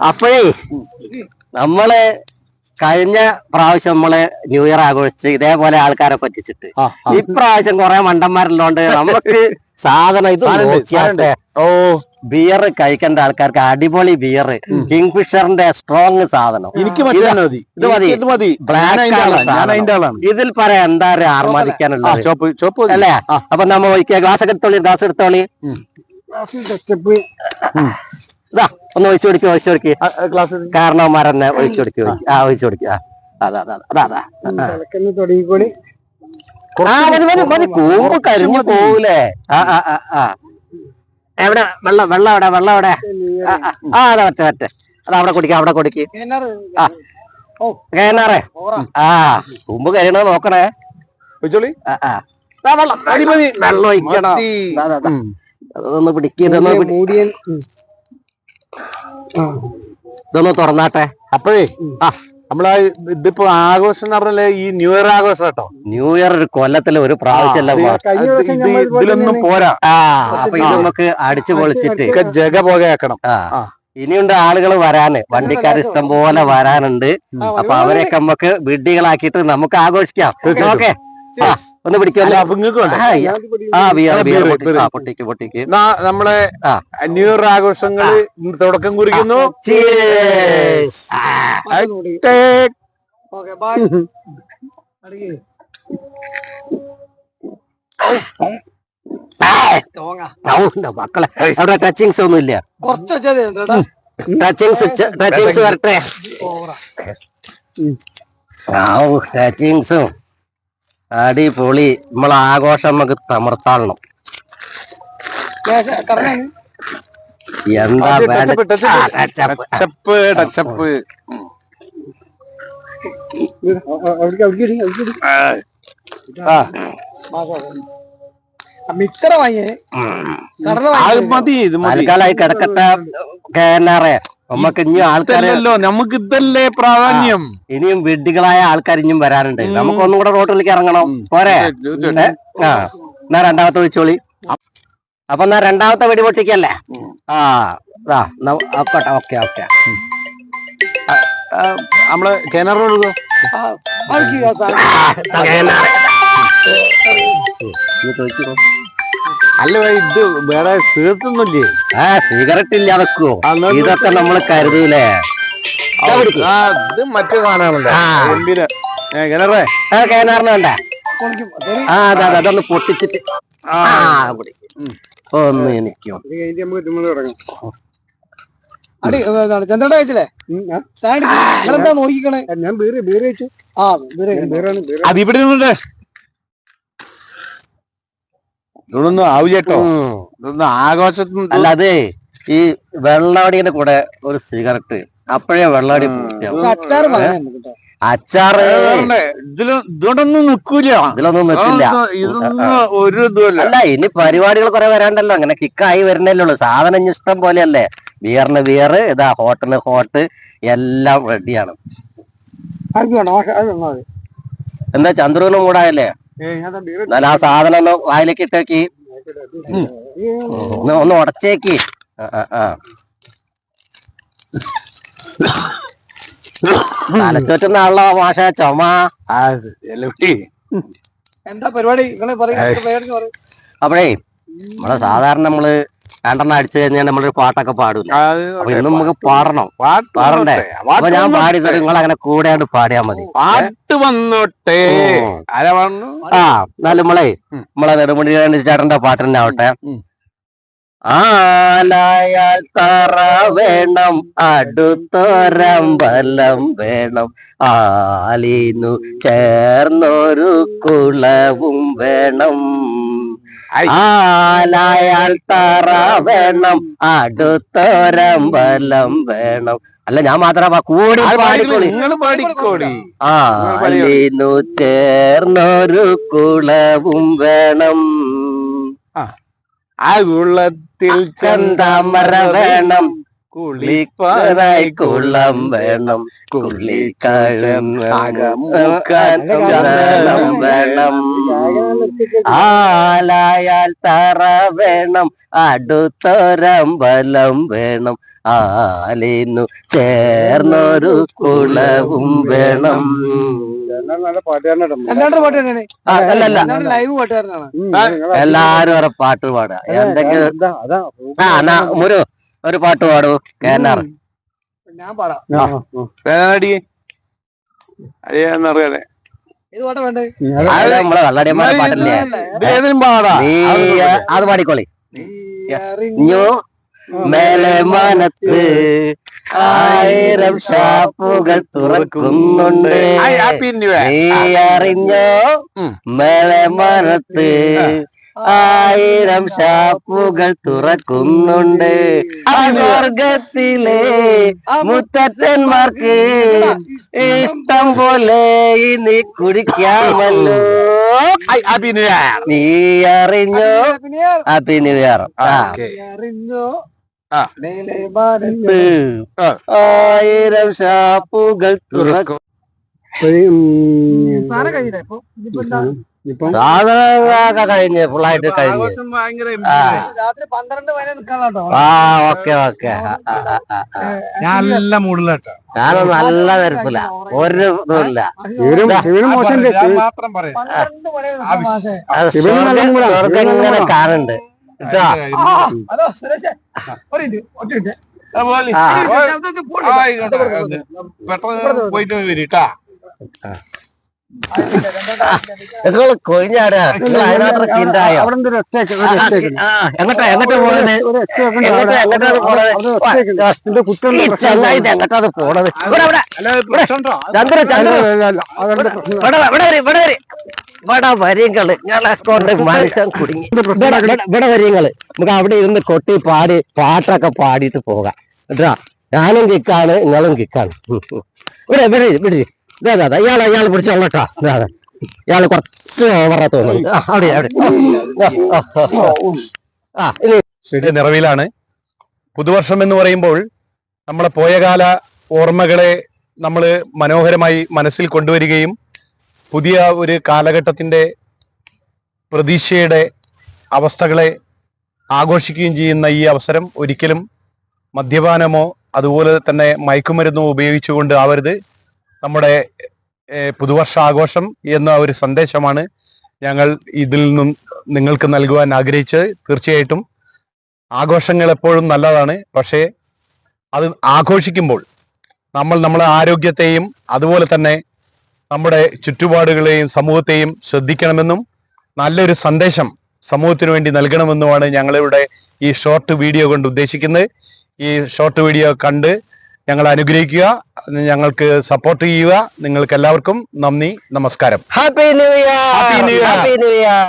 അപ്പോഴേ നമ്മൾ കഴിഞ്ഞ പ്രാവശ്യം നമ്മൾ ന്യൂ ഇയർ ആഘോഷിച്ച് ഇതേപോലെ ആൾക്കാരെ പറ്റിച്ചിട്ട്. ഇപ്രാവശ്യം കുറെ മണ്ടന്മാരുള്ളതുകൊണ്ട് നമുക്ക് സാധനം ഇത് നോക്കിയാട്ടെ ഓ ബിയർ കഴിക്കേണ്ട ആൾക്കാർക്ക് അടിപൊളി ബിയർ കിങ് ഫിഷറിന്റെ സ്ട്രോങ് സാധനം. എനിക്ക് ഇത് മതി. ഇത്. ഇതിൽ പറയാ എന്താ ആർമാദിക്കാനുള്ള. അല്ലേ. അപ്പൊ നമ്മ ഗ്ലാസ് ഒക്കെ എടുത്തോളി ഗ്ലാസ് എടുത്തോളി. ഇതാ ഒന്ന് ഒഴിച്ചു കൊടുക്കുക ഒഴിച്ചു കൊടുക്കുക ഗ്ലാസ്. കാരണവന്മാരെന്നെ ഒഴിച്ചു കൊടുക്കുക ആ. ഒഴിച്ചു. കൊടുക്കുക അതാ അതാ അതാ അതാ തുടങ്ങിക്കോളി ആ മതി മതി മതി. കൂമ്പ് കരിഞ്ഞു പോവൂലേ? ആ ആ ആ ആ. എവിടെ? വെള്ളം വെള്ളം എവിടെ? വെള്ളം എവിടെ? ആ, അതെ മറ്റേ മറ്റേ. അത് അവിടെ കുടിക്കാം അവിടെ കുടിക്ക്. കേനാറേ ആ. കൂമ്പ് കരിയണത് നോക്കണേ. വെള്ളം. വെള്ളം ഒഴിക്കണം. അതൊന്ന് പിടിക്ക് ഇതൊന്ന് പിടി- മൂടിയൻ ഇതൊന്ന് തുറന്നാട്ടെ. അപ്പോഴേ ആ നമ്മളാ ഇതിപ്പോ ആഘോഷം എന്ന് പറഞ്ഞാൽ ഈ ന്യൂ ഇയർ ആഘോഷം കേട്ടോ. ന്യൂ ഇയർ ഒരു കൊല്ലത്തിൽ ഒരു പ്രാവശ്യമല്ല ഇതിലൊന്നും പോരാ. ആ അപ്പൊ ഇത് നമുക്ക് അടിച്ചു പൊളിച്ചിട്ട്. ജഗ പോകയാക്കണം. ആ. ഇനിയുണ്ട് ആളുകൾ വരാന്. വണ്ടിക്കാർ ഇഷ്ടം പോലെ വരാനുണ്ട്. അപ്പൊ അവരെയൊക്കെ നമുക്ക് വിഡ്ഢികളാക്കിയിട്ട് നമുക്ക് ആഘോഷിക്കാം. ഓക്കെ. ഒന്ന് beer, പൊട്ടിക്ക്. പൊട്ടിക്ക് നമ്മളെ ആ. ന്യൂ ഇയർ ആഘോഷങ്ങൾ തുടക്കം കുറിക്കുന്നു. മക്കളെ? അവിടെ ടച്ചിങ്സ് ഒന്നും ഇല്ല. ടച്ചിങ്സ് ടച്ചിങ്സ് വരട്ടെ. ടച്ചിങ്സും അടിപൊളി. നമ്മളെ ആഘോഷം നമുക്ക് തമർത്താളണം. എന്താ ടച്ചപ്പ്, ടച്ചപ്പ്. മിക്സറ വാങ്ങിയേ? കടല അത് വാങ്ങിയേ മതി ഇത് മതി. തൽക്കാലമായി കിടക്കട്ടെ. കേന്നാറെ നമുക്ക് ഇനി ആൾക്കാര് നമുക്ക് ഇതല്ലേ പ്രാധാന്യം. ഇനിയും വിഡ്ഢികളായ ആൾക്കാർ ഇനിയും വരാറുണ്ട്. നമുക്ക് ഒന്നും കൂടെ റോട്ടിലേക്ക് ഇറങ്ങണം. പോരെ? ആ. എന്നാ രണ്ടാമത്തെ വിളിച്ചോളി. അപ്പൊ എന്നാ രണ്ടാമത്തെ വെടി പൊട്ടിക്കല്ലേ? ആ ആ ഓക്കെ ഓക്കെ. നമ്മളെ ആ സാധനം. അല്ല ഇത് വേറെ സീർത്തൊന്നുമില്ലേ ആ സിഗരറ്റ് ഇല്ല അതൊക്കെ ഇതൊക്കെ നമ്മൾ കരുതൂലേ? ഇത് മറ്റേ സാധനമാണല്ലോ. ആ. കിണറേ? ആ കേനാറിന് വേണ്ട. ആ അതെ അതെ അതൊന്ന് പൊട്ടിച്ചിട്ട്. ആ. കുടി. ഒന്ന് എനിക്കോ. അടി കഴിച്ചില്ലേ? ഞാൻ ബീറ് ബീറ് കഴിച്ചു. ആ ബീറ് ബീറാണ് ബീറ് അത് ഇവിടെ നിന്നുണ്ട് ഇതൊന്നും ആവില്ലേട്ടോ. ഇതൊന്നും ആഘോഷത്തിന് അല്ല അതെ ഈ വെള്ളവടിയുടെ കൂടെ ഒരു സിഗരറ്റ് അപ്പോഴേ വെള്ളാടി അച്ചാറ് പറയാം കേട്ടോ. അച്ചാറ്. ഇതിൽ ഇതോടൊന്നും നിക്കൂല. ഇതിലൊന്നും നിൽക്കില്ല ഇതൊന്നും ഒരു ഇതുമല്ല. അല്ല ഇനി പരിപാടികൾ കുറെ വരാണ്ടല്ലോ. അങ്ങനെ കിക്കായി വരുന്നല്ലേ ഉള്ളൂ. സാധനം ഇനി ഇഷ്ടം പോലെയല്ലേ? ബിയറിന് ബിയർ ഇതാ ഹോട്ടലിന് ഹോട്ട് എല്ലാം റെഡിയാണ് എന്താ ചന്ദ്രനും കൂടായല്ലേ എന്നാൽ ആ സാധനം ഒന്ന് വായിലേക്ക് ഇട്ടേക്ക്. ഒന്ന് ഒന്ന് ഉടച്ചേക്ക്. ആ, ആ, ആ. തലച്ചോറ്റുന്ന ആളോ മാഷ ചുമ. എന്താ പരിപാടി? അപ്പോഴേ നമ്മളെ സാധാരണ നമ്മൾ രണ്ടെണ്ണം അടിച്ചു കഴിഞ്ഞാൽ നമ്മളൊരു പാട്ടൊക്കെ പാടില്ല അപ്പൊ ഇന്നും നമുക്ക് പാടണം. പാടണ്ടേ? അപ്പൊ ഞാൻ. പാടി തരും നിങ്ങൾ അങ്ങനെ കൂടെയാണ്ട് പാടിയാ മതി. പാട്ട് വന്നോട്ടെ. ആ എന്നാലും നമ്മളെ. നമ്മളെ നെടുമുടി ചേട്ടന്റെ പാട്ട് തന്നെ ആവട്ടെ. ആലായാൽ തറ വേണം അടുത്തൊരമ്പലം വേണം. ആലിനു ചേർന്നൊരു കുളവും വേണം. ഐ. ആലായാൽ തറ വേണം അടുത്തൊരമ്പലം വേണം. അല്ല ഞാൻ മാത്രമാ കൂടി പാടിക്കോളി. ആ ചേർന്നൊരു കുളവും വേണം. ആ. കുളത്തിൽ ചന്താമര വേണം. കുളിക്കാനായി കുളം വേണം. കുളിക്കാഴം അകമുക്കാൻ ചന്ദനം വേണം. ആലായാൽ തറ വേണം. അടുത്തൊരമ്പലം വേണം. ആലിന്നു ചേർന്നൊരു കുളവും വേണം. എല്ലാരും പാട്ട് പാടുക. എന്തെങ്കിലും ആ മുരു ഒരു പാട്ട് പാടൂ കേന്നാർ. ഞാൻ പാടാം. വേണ്ടേ അത് നമ്മളെ വെള്ളടിയന്മാരെ പാട്ടല്ലേ? നീ അത് പാടിക്കോളി. അറിഞ്ഞു. മേലെ മനത്ത് ആയിരം ഷാപ്പുകൾ തുറക്കുന്നുണ്ട്. നീ അറിഞ്ഞോ? മേലെ മനത്ത് ആയിരം ഷാപ്പുകൾ തുറക്കുന്നുണ്ട്. സ്വർഗത്തിലെ മുത്തച്ഛന്മാർക്ക് ഇഷ്ടം പോലെ ഇനി കുടിക്കാമല്ലോ. നീ അറിഞ്ഞോ? ഓക്കെ. അറിഞ്ഞോ? ആയിരം ഷാപ്പുകൾ തുറക്കും. കഴിഞ്ഞില്ലേ ഇപ്പൊ സാധനങ്ങളൊക്കെ കഴിഞ്ഞ് ഫുള്ളായിട്ട് കഴിഞ്ഞ്. രാത്രി പന്ത്രണ്ട് വരെ നിൽക്കാനാട്ടോ ആ ഓക്കെ ഓക്കെ ഞാൻ നല്ല മൂഡിലാട്ടോ ഞാനും നല്ല തരത്തില്ല ഒരു ഇതുമില്ല ഞാൻ വരെ സ്വർഗം ഇങ്ങനെ കാണുന്നുണ്ട് കേട്ടോ. പെട്ടെന്ന് പോയിട്ട് വരിട്ടാ നിങ്ങൾ കൊഴിഞ്ഞാടുക. നിങ്ങൾ അതിനകത്ത് കിണ്ടായോ ആ, എങ്ങട്ടാ എങ്ങട്ടാ പോണത്? എങ്ങട്ടാ എങ്ങട്ടാ പോണത്? ചങ്ങായി എങ്ങട്ടാ അത് പോണത്? ഇവിടെ ഇവിടെ ചന്ദ്ര ചന്ദ്ര. ഇവിടെ ഇവിടെ ഇവിടെ ഇവിടെ വരികൾ ഞങ്ങളെ കൊണ്ട് മനുഷ്യൻ കുടുങ്ങി. ഇവിടെ ഇവിടെ നമുക്ക് അവിടെ ഇരുന്ന് കൊട്ടി പാടി പാട്ടൊക്കെ പാടിയിട്ട് പോകാം. കേട്ടോ? ഞാനും കിക്കാണ് നിങ്ങളും കിക്കാണ്. ഇവിടെ ഇവിടെ ഇവിടെ. ഇതാ അതെ പിടിച്ചോളൂ കേട്ടോ ഇതാ ഇതാ. ഇയാൾ കുറച്ച് ഓവറാ തോന്നുന്നു. അവിടെ അവിടെ. ആ, ഇനി നിറവിലാണ്. പുതുവർഷം എന്ന് പറയുമ്പോൾ നമ്മളെ പോയകാല ഓർമ്മകളെ നമ്മൾ മനോഹരമായി മനസ്സിൽ കൊണ്ടുവരികയും പുതിയ ഒരു കാലഘട്ടത്തിന്റെ പ്രതീക്ഷയുടെ അവസ്ഥകളെ ആഘോഷിക്കുകയും ചെയ്യുന്ന ഈ അവസരം ഒരിക്കലും മദ്യപാനമോ അതുപോലെ തന്നെ മയക്കുമരുന്നോ ഉപയോഗിച്ചുകൊണ്ട് ആവരുത്. നമ്മുടെ പുതുവർഷാഘോഷം പുതുവർഷ എന്ന ഒരു സന്ദേശമാണ് ഞങ്ങൾ ഇതിൽ നിന്നും നിങ്ങൾക്ക് നൽകുവാൻ ആഗ്രഹിച്ചത്. തീർച്ചയായിട്ടും ആഘോഷങ്ങൾ എപ്പോഴും നല്ലതാണ്. പക്ഷേ അത് ആഘോഷിക്കുമ്പോൾ നമ്മൾ നമ്മളെ ആരോഗ്യത്തെയും അതുപോലെ തന്നെ നമ്മുടെ ചുറ്റുപാടുകളെയും സമൂഹത്തെയും ശ്രദ്ധിക്കണമെന്നും നല്ലൊരു സന്ദേശം സമൂഹത്തിന് വേണ്ടി നൽകണമെന്നുമാണ് ഞങ്ങളിവിടെ ഈ ഷോർട്ട് വീഡിയോ കൊണ്ട് ഉദ്ദേശിക്കുന്നത്. ഈ ഷോർട്ട് വീഡിയോ കണ്ട് ഞങ്ങൾ അനുഗ്രഹിക്കുക ഞങ്ങൾക്ക് സപ്പോർട്ട് ചെയ്യുക. നിങ്ങൾക്ക് എല്ലാവർക്കും നന്ദി നമസ്കാരം. Happy new year. Happy new year